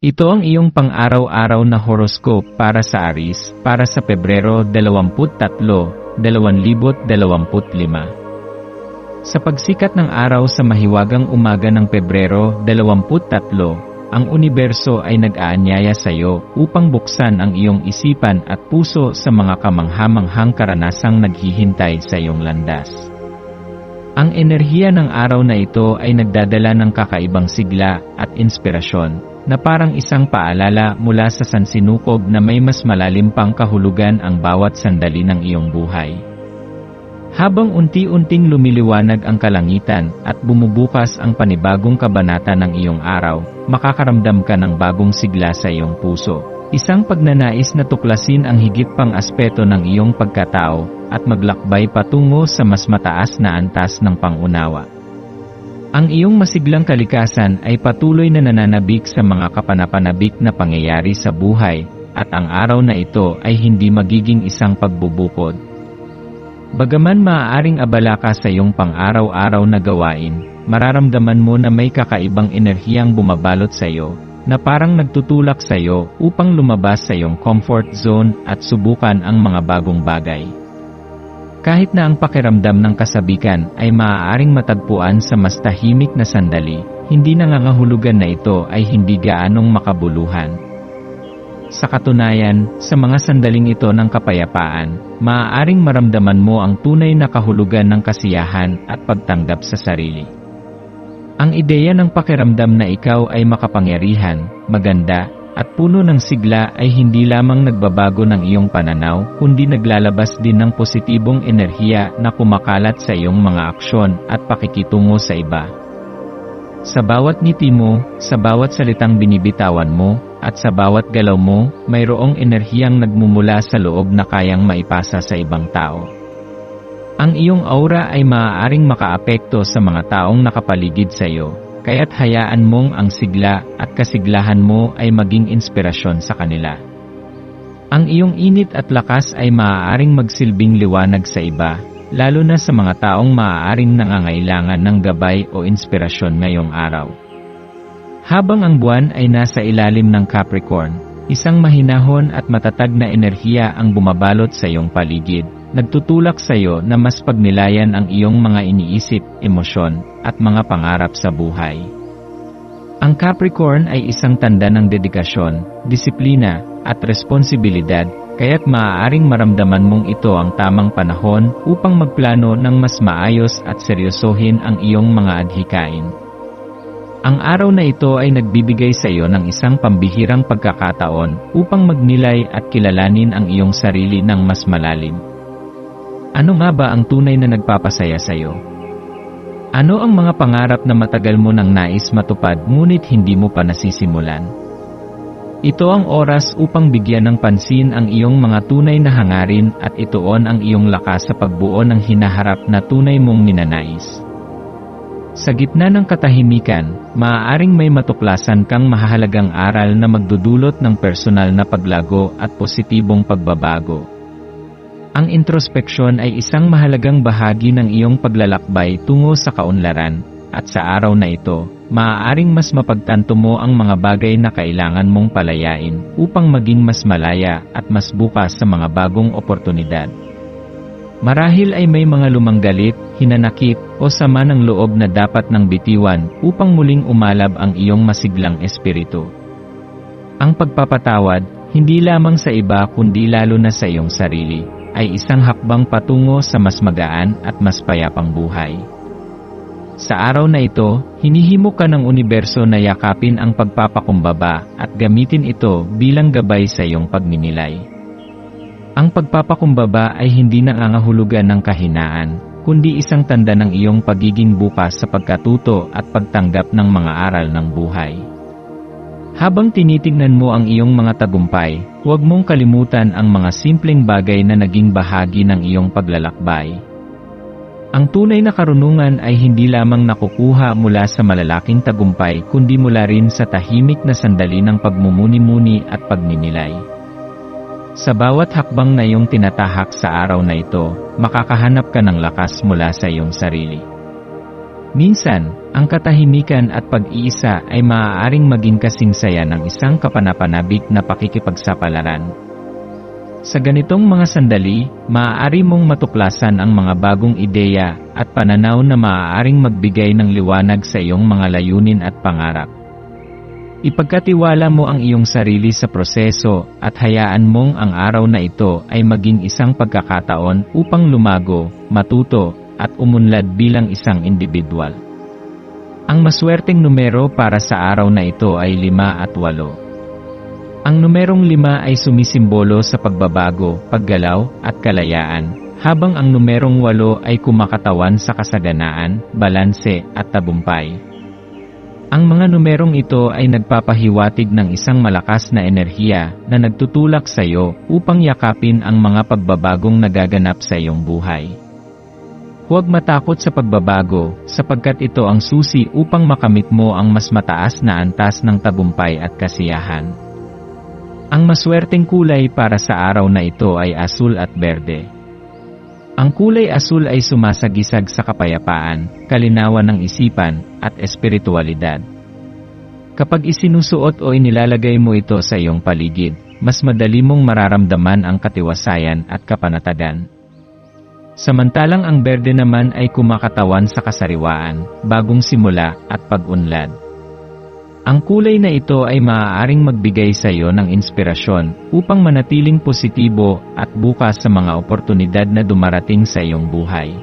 Ito ang iyong pang-araw-araw na horoscope para sa Aris para sa Pebrero 23, 2025. Sa pagsikat ng araw sa mahiwagang umaga ng Pebrero 23, ang universo ay nag-aanyaya sa iyo upang buksan ang iyong isipan at puso sa mga kamanghamanghang karanasang naghihintay sa iyong landas. Ang enerhiya ng araw na ito ay nagdadala ng kakaibang sigla at inspirasyon na parang isang paalala mula sa sansinukog na may mas malalim pang kahulugan ang bawat sandali ng iyong buhay. Habang unti-unting lumiliwanag ang kalangitan at bumubukas ang panibagong kabanata ng iyong araw, makakaramdam ka ng bagong sigla sa iyong puso. Isang pagnanais na tuklasin ang higit pang aspeto ng iyong pagkatao at maglakbay patungo sa mas mataas na antas ng pangunawa. Ang iyong masiglang kalikasan ay patuloy na nananabik sa mga kapanapanabik na pangyayari sa buhay, at ang araw na ito ay hindi magiging isang pagbubukod. Bagaman maaaring abala ka sa iyong pang-araw-araw na gawain, mararamdaman mo na may kakaibang enerhiyang bumabalot sa iyo, na parang nagtutulak sa iyo upang lumabas sa iyong comfort zone at subukan ang mga bagong bagay. Kahit na ang pakiramdam ng kasabikan ay maaaring matagpuan sa mas tahimik na sandali, hindi nangangahulugan na ito ay hindi gaanong makabuluhan. Sa katunayan, sa mga sandaling ito ng kapayapaan, maaaring maramdaman mo ang tunay na kahulugan ng kasiyahan at pagtanggap sa sarili. Ang ideya ng pakiramdam na ikaw ay makapangyarihan, maganda, at puno ng sigla ay hindi lamang nagbabago ng iyong pananaw, kundi naglalabas din ng positibong enerhiya na kumakalat sa iyong mga aksyon at pakikitungo sa iba. Sa bawat ngiti mo, sa bawat salitang binibitawan mo, at sa bawat galaw mo, mayroong enerhiyang nagmumula sa loob na kayang maipasa sa ibang tao. Ang iyong aura ay maaaring makaapekto sa mga taong nakapaligid sa iyo, kaya't hayaan mong ang sigla at kasiglahan mo ay maging inspirasyon sa kanila. Ang iyong init at lakas ay maaaring magsilbing liwanag sa iba, lalo na sa mga taong maaaring nangangailangan ng gabay o inspirasyon ngayong araw. Habang ang buwan ay nasa ilalim ng Capricorn, isang mahinahon at matatag na enerhiya ang bumabalot sa iyong paligid, nagtutulak sa iyo na mas pagnilayan ang iyong mga iniisip, emosyon, at mga pangarap sa buhay. Ang Capricorn ay isang tanda ng dedikasyon, disiplina, at responsibilidad, kaya't maaaring maramdaman mong ito ang tamang panahon upang magplano ng mas maayos at seryosohin ang iyong mga adhikain. Ang araw na ito ay nagbibigay sa iyo ng isang pambihirang pagkakataon upang magnilay at kilalanin ang iyong sarili ng mas malalim. Ano nga ba ang tunay na nagpapasaya sa iyo? Ano ang mga pangarap na matagal mo nang nais matupad ngunit hindi mo pa nasisimulan? Ito ang oras upang bigyan ng pansin ang iyong mga tunay na hangarin at ituon ang iyong lakas sa pagbuo ng hinaharap na tunay mong ninanais. Sa gitna ng katahimikan, maaaring may matuklasan kang mahahalagang aral na magdudulot ng personal na paglago at positibong pagbabago. Ang introspeksyon ay isang mahalagang bahagi ng iyong paglalakbay tungo sa kaunlaran, at sa araw na ito, maaaring mas mapagtanto mo ang mga bagay na kailangan mong palayain upang maging mas malaya at mas bukas sa mga bagong oportunidad. Marahil ay may mga lumang galit, hinanakit, o sama ng loob na dapat nang bitiwan upang muling umalab ang iyong masiglang espiritu. Ang pagpapatawad, hindi lamang sa iba kundi lalo na sa iyong sarili ay isang hakbang patungo sa mas magaan at mas payapang buhay. Sa araw na ito, hinihimo ka ng universo na yakapin ang pagpapakumbaba at gamitin ito bilang gabay sa iyong pagninilay. Ang pagpapakumbaba ay hindi nangangahulugan ng kahinaan, kundi isang tanda ng iyong pagiging bukas sa pagkatuto at pagtanggap ng mga aral ng buhay. Habang tinitingnan mo ang iyong mga tagumpay, huwag mong kalimutan ang mga simpleng bagay na naging bahagi ng iyong paglalakbay. Ang tunay na karunungan ay hindi lamang nakukuha mula sa malalaking tagumpay kundi mula rin sa tahimik na sandali ng pagmumuni-muni at pagninilay. Sa bawat hakbang na iyong tinatahak sa araw na ito, makakahanap ka ng lakas mula sa iyong sarili. Minsan, ang katahimikan at pag-iisa ay maaaring maging kasing saya ng isang kapanapanabik na pakikipagsapalaran. Sa ganitong mga sandali, maaari mong matuklasan ang mga bagong ideya at pananaw na maaaring magbigay ng liwanag sa iyong mga layunin at pangarap. Ipagkatiwala mo ang iyong sarili sa proseso at hayaan mong ang araw na ito ay maging isang pagkakataon upang lumago, matuto, at umunlad bilang isang individual. Ang maswerteng numero para sa araw na ito ay 5 at 8. Ang numerong 5 ay sumisimbolo sa pagbabago, paggalaw, at kalayaan, habang ang numerong 8 ay kumakatawan sa kasaganaan, balanse, at tabumpay. Ang mga numerong ito ay nagpapahiwatig ng isang malakas na enerhiya na nagtutulak sa iyo upang yakapin ang mga pagbabagong nagaganap sa iyong buhay. Huwag matakot sa pagbabago sapagkat ito ang susi upang makamit mo ang mas mataas na antas ng tagumpay at kasiyahan. Ang maswerteng kulay para sa araw na ito ay asul at berde. Ang kulay asul ay sumasagisag sa kapayapaan, kalinawan ng isipan, at espiritualidad. Kapag isinusuot o inilalagay mo ito sa iyong paligid, mas madali mong mararamdaman ang katiwasayan at kapanatagan. Samantalang ang berde naman ay kumakatawan sa kasariwaan, bagong simula, at pag-unlad. Ang kulay na ito ay maaaring magbigay sa iyo ng inspirasyon upang manatiling positibo at bukas sa mga oportunidad na dumarating sa iyong buhay.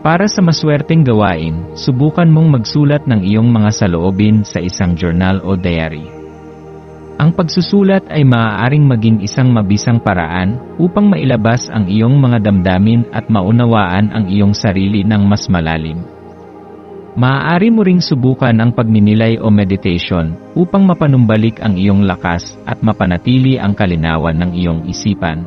Para sa maswerteng gawain, subukan mong magsulat ng iyong mga saloobin sa isang journal o diary. Ang pagsusulat ay maaaring maging isang mabisang paraan upang mailabas ang iyong mga damdamin at maunawaan ang iyong sarili ng mas malalim. Maaari mo ring subukan ang pagninilay o meditation upang mapanumbalik ang iyong lakas at mapanatili ang kalinawan ng iyong isipan.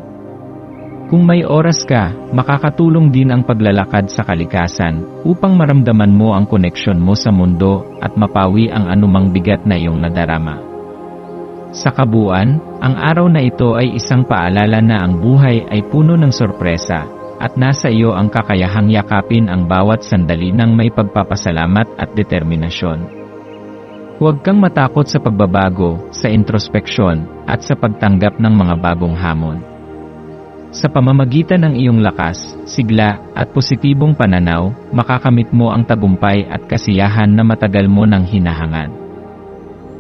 Kung may oras ka, makakatulong din ang paglalakad sa kalikasan upang maramdaman mo ang koneksyon mo sa mundo at mapawi ang anumang bigat na iyong nadarama. Sa kabuuan, ang araw na ito ay isang paalala na ang buhay ay puno ng sorpresa at nasa iyo ang kakayahang yakapin ang bawat sandali ng may pagpapasalamat at determinasyon. Huwag kang matakot sa pagbabago, sa introspeksyon, at sa pagtanggap ng mga bagong hamon. Sa pamamagitan ng iyong lakas, sigla, at positibong pananaw, makakamit mo ang tagumpay at kasiyahan na matagal mo nang hinahangad.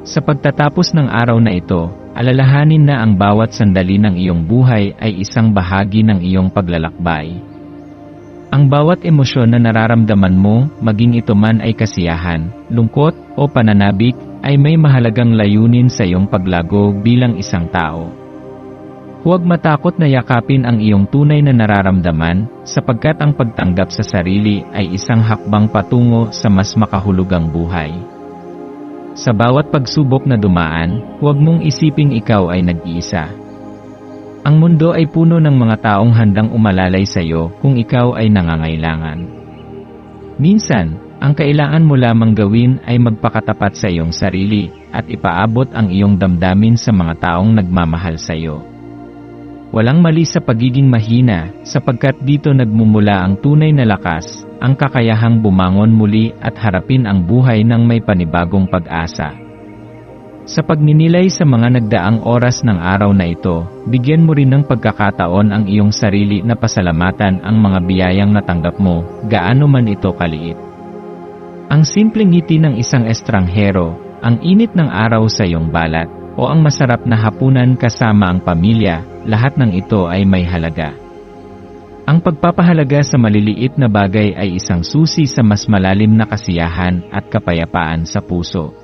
Sa pagtatapos ng araw na ito, alalahanin na ang bawat sandali ng iyong buhay ay isang bahagi ng iyong paglalakbay. Ang bawat emosyon na nararamdaman mo, maging ito man ay kasiyahan, lungkot, o pananabik, ay may mahalagang layunin sa iyong paglago bilang isang tao. Huwag matakot na yakapin ang iyong tunay na nararamdaman, sapagkat ang pagtanggap sa sarili ay isang hakbang patungo sa mas makahulugang buhay. Sa bawat pagsubok na dumaan, huwag mong isiping ikaw ay nag-iisa. Ang mundo ay puno ng mga taong handang umalalay sa iyo kung ikaw ay nangangailangan. Minsan, ang kailangan mo lamang gawin ay magpakatapat sa iyong sarili at ipaabot ang iyong damdamin sa mga taong nagmamahal sa iyo. Walang mali sa pagiging mahina sapagkat dito nagmumula ang tunay na lakas, ang kakayahang bumangon muli at harapin ang buhay ng may panibagong pag-asa. Sa pagninilay sa mga nagdaang oras ng araw na ito, bigyan mo rin ng pagkakataon ang iyong sarili na pasalamatan ang mga biyayang natanggap mo, gaano man ito kaliit. Ang simpleng ngiti ng isang estranghero, ang init ng araw sa iyong balat, o ang masarap na hapunan kasama ang pamilya, lahat ng ito ay may halaga. Ang pagpapahalaga sa maliliit na bagay ay isang susi sa mas malalim na kasiyahan at kapayapaan sa puso.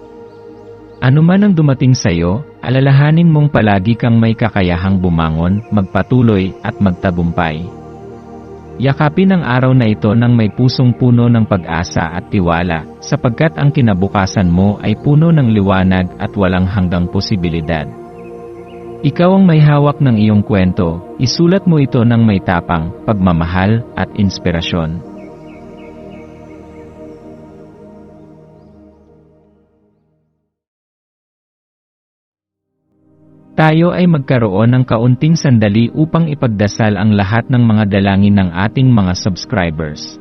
Ano man ang dumating sa iyo, alalahanin mong palagi kang may kakayahang bumangon, magpatuloy at magtagumpay. Yakapin ang araw na ito ng may pusong puno ng pag-asa at tiwala, sapagkat ang kinabukasan mo ay puno ng liwanag at walang hanggang posibilidad. Ikaw ang may hawak ng iyong kwento, isulat mo ito ng may tapang, pagmamahal, at inspirasyon. Tayo ay magkaroon ng kaunting sandali upang ipagdasal ang lahat ng mga dalangin ng ating mga subscribers,